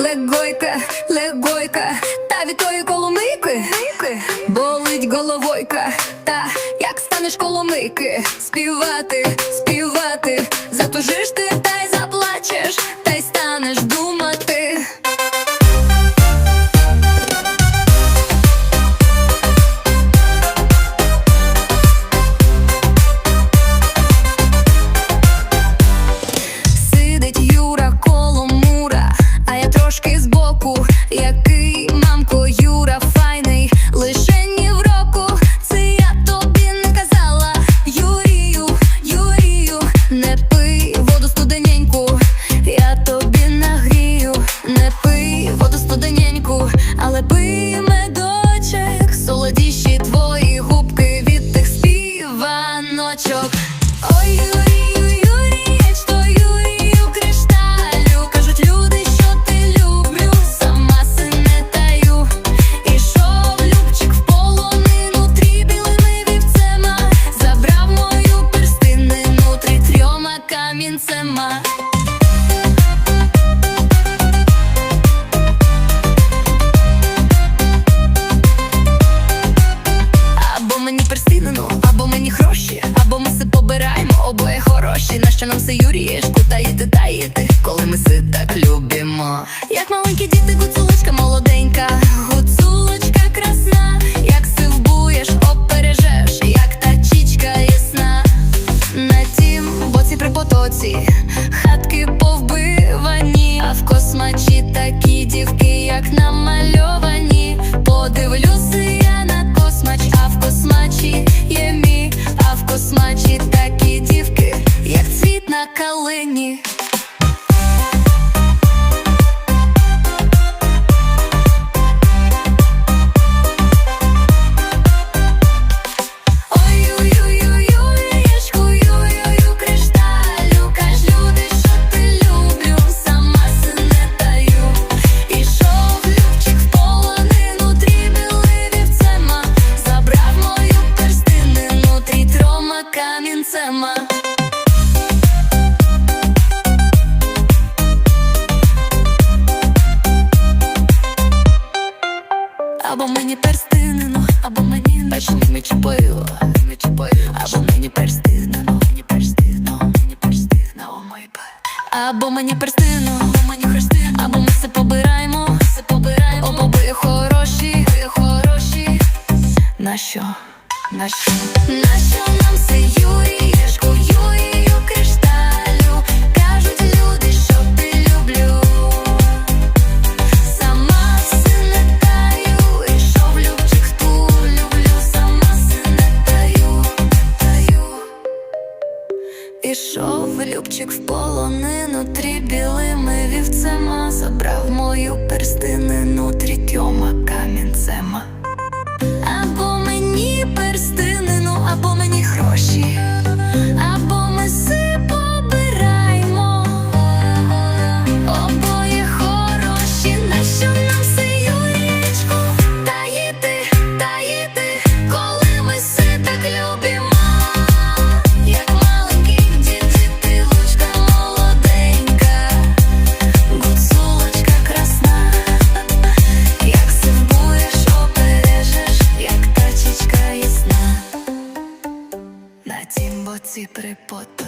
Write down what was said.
легойка, легойка, та від тої коломийки болить головойка, та як станеш коломийки, співати, співати, затужиш ти та й заплачеш. Коли ми си так любимо, як маленькі діти, гуцулочка молода. краще не чіпила, не чіпила Або мені перстигнено, мені перстигно, мені перстигно, о мої пе Або мені перстигно, або мені хрестино Або ми все побираємо, все побираємо. Обоє хороші, ви хороші На що? На що? На що нам це Юрій, Юрію, Юрію, кришталь сама забрав мою перстинину трітьома камінцема. ці три поти.